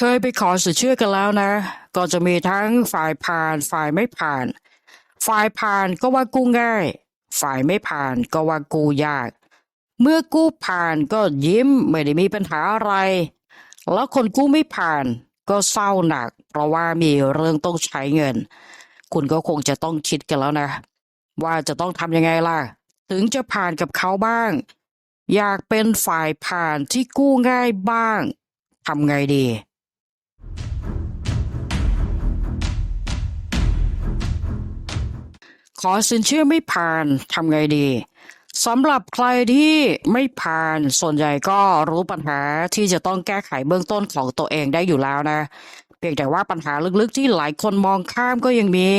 เคยไปขอสินเชื่อกันแล้วนะ ก็จะมีทั้งฝ่ายผ่านฝ่ายไม่ผ่าน ฝ่ายผ่านก็ว่ากู้ง่าย ฝ่ายไม่ผ่านก็ว่ากู้ยาก เมื่อกู้ผ่านก็ยิ้มไม่ได้มีปัญหาอะไร แล้วคนกู้ไม่ผ่านก็เศร้าหนัก เพราะว่ามีเรื่องต้องใช้เงิน คุณก็คงจะต้องคิดกันแล้วนะ ว่าจะต้องทำยังไงล่ะ ถึงจะผ่านกับเขาบ้าง อยากเป็นฝ่ายผ่านที่กู้ง่ายบ้างทำไงดี อสินเชื่อไม่ผ่านทำไงดีสำหรับใครที่ไม่ผ่านส่วนใหญ่ก็รู้ปัญหาที่จะต้องแก้ไขเบื้องต้นของตัวเองได้อยู่แล้วนะ เพียงแต่ว่าปัญหาลึกๆที่หลายคนมองข้ามก็ยังมี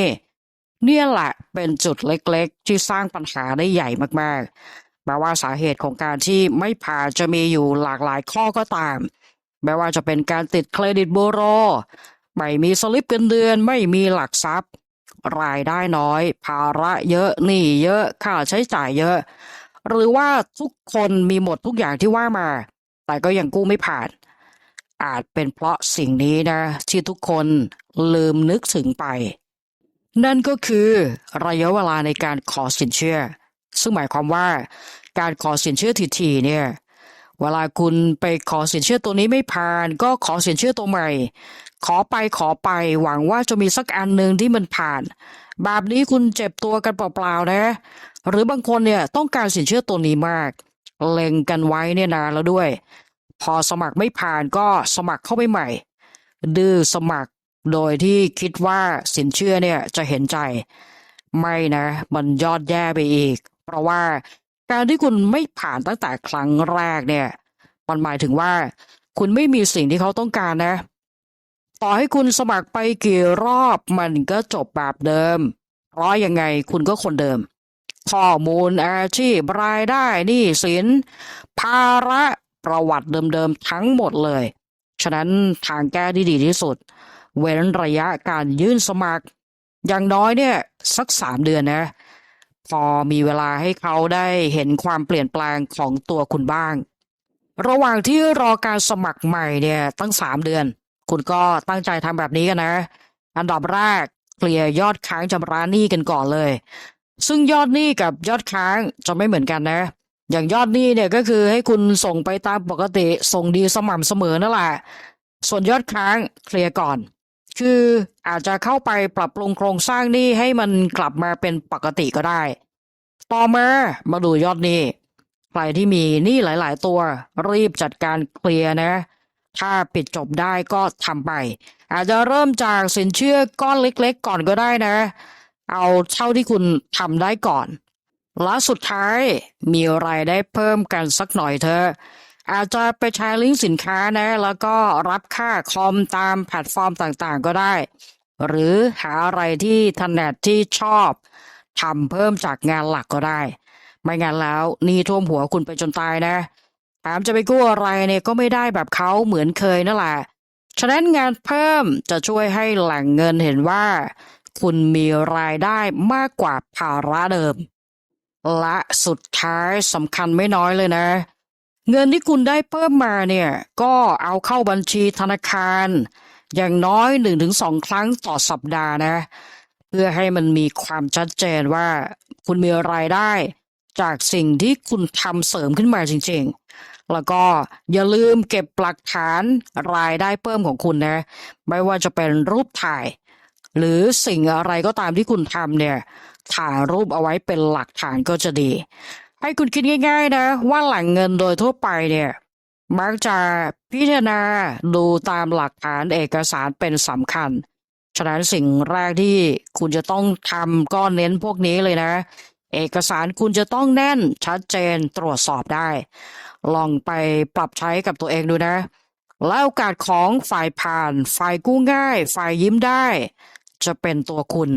เนี่ยแหละเป็นจุดเล็กๆ ที่สร้างปัญหาได้ใหญ่มากๆแม้ว่าสาเหตุของการที่ไม่ผ่านจะมีอยู่หลากหลายข้อก็ตามแม้ว่าจะเป็นการติดเครดิตบูโรไม่มีสลิปเงินเดือน ไม่มีหลักทรัพย์ รายได้น้อย ภาระเยอะหนี้เยอะค่าใช้จ่ายเยอะ หรือว่าทุกคนมีหมดทุกอย่างที่ว่ามา แต่ก็ยังกู้ไม่ผ่าน อาจเป็นเพราะสิ่งนี้นะ ที่ทุกคนลืมนึกถึงไป นั่นก็คือระยะเวลาในการขอสินเชื่อ ซึ่งหมายความว่าการขอสินเชื่อทีๆเนี่ย เวลาคุณไปขอสินเชื่อตัวนี้ไม่ผ่าน ก็ขอสินเชื่อตัวใหม่ ขอไปขอไปหวังว่าจะมีสักอันหนึ่งที่มันผ่านแบบนี้คุณเจ็บตัวกันเปล่าๆนะ หรือบางคนเนี่ยต้องการสินเชื่อตัวนี้มาก เล็งกันไว้เนี่ยนานแล้วด้วย พอสมัครไม่ผ่านก็สมัครเข้าไปใหม่ ดื้อสมัครโดยที่คิดว่าสินเชื่อเนี่ยจะเห็นใจ ไม่นะ มันยอดแย่ไปอีก เพราะว่า การที่คุณไม่ผ่านตั้งแต่ครั้งแรกเนี่ย มันหมายถึงว่า คุณไม่มีสิ่งที่เขาต้องการนะ ต่อให้คุณสมัครไปกี่รอบมันก็จบแบบเดิม เพราะยังไงคุณก็คนเดิม ข้อมูลอาชีพรายได้หนี้สิน ภาระประวัติเดิมๆทั้งหมดเลย ฉะนั้นทางแก้ที่ดีที่สุด เว้นระยะการยื่นสมัคร อย่างน้อยเนี่ยสักสามเดือนนะ พอมีเวลาให้เขาได้เห็นความเปลี่ยนแปลงของตัวคุณบ้าง ระหว่างที่รอการสมัครใหม่เนี่ยตั้งสามเดือน คุณก็ตั้งใจทำแบบนี้กันนะ อันดับแรกเคลียร์ยอดค้างชำระหนี้กันก่อนเลย ซึ่งยอดหนี้กับยอดค้างจะไม่เหมือนกันนะ อย่างยอดหนี้เนี่ยก็คือให้คุณส่งไปตามปกติส่งดีสม่ำเสมอนั่นแหละ ส่วนยอดค้างเคลียร์ก่อน คืออาจจะเข้าไปปรับปรุงโครงสร้างหนี้ให้มันกลับมาเป็นปกติก็ได้ ต่อมามาดูยอดหนี้ ใครที่มีหนี้หลาย ๆ ตัว รีบจัดการเคลียร์นะ ถ้าปิดจบได้ก็ทำไป อาจจะเริ่มจากสินเชื่อก้อนเล็ก ๆ ก่อนก็ได้นะ เอาเท่าที่คุณทำได้ก่อนและสุดท้ายมีรายได้เพิ่มกันสักหน่อยเถอะ อาจจะไปใช้ลิงก์สินค้านะ แล้วก็รับค่าคอมตามแพลตฟอร์มต่างๆ ก็ได้ หรือหาอะไรที่ถนัดที่ชอบทำเพิ่มจากงานหลักก็ได้ ไม่งั้นแล้วนี่ท่วมหัวคุณไปจนตายนะแถมจะไปกู้อะไรเนี่ยก็ไม่ได้แบบเขาเหมือนเคยนั่นแหละฉะนั้นงานเพิ่มจะช่วยให้แหล่งเงินเห็นว่า คุณมีรายได้มากกว่าภาระเดิม และสุดท้ายสำคัญไม่น้อยเลยนะ เงินที่คุณได้เพิ่มมาเนี่ยก็เอาเข้าบัญชีธนาคาร อย่างน้อยหนึ่งถึงสองครั้งต่อสัปดาห์นะ เพื่อให้มันมีความชัดเจนว่าคุณมีรายได้ จากสิ่งที่คุณทำเสริมขึ้นมาจริง ๆ แล้วก็อย่าลืมเก็บหลักฐานรายได้เพิ่มของคุณนะ ไม่ว่าจะเป็นรูปถ่าย หรือสิ่งอะไรก็ตามที่คุณทำเนี่ยถ่ายรูปเอาไว้เป็นหลักฐานก็จะดี ให้คุณคิดง่าย ๆ นะ ว่าหล่งเงินโดยทั่วไปเนี่ยมักจะพิจารณาดูตามหลักฐานเอกสารเป็นสำคัญ ฉะนั้นสิ่งแรกที่คุณจะต้องทำก็เน้นพวกนี้เลยนะ เอกสารคุณจะต้องแน่นชัดเจนตรวจสอบได้ ลองไปปรับใช้กับตัวเองดูนะ แล้วโอกาสของฝ่ายผ่าน ฝ่ายกู้ง่าย ฝ่ายยิ้มได้ จะเป็นตัวคุณ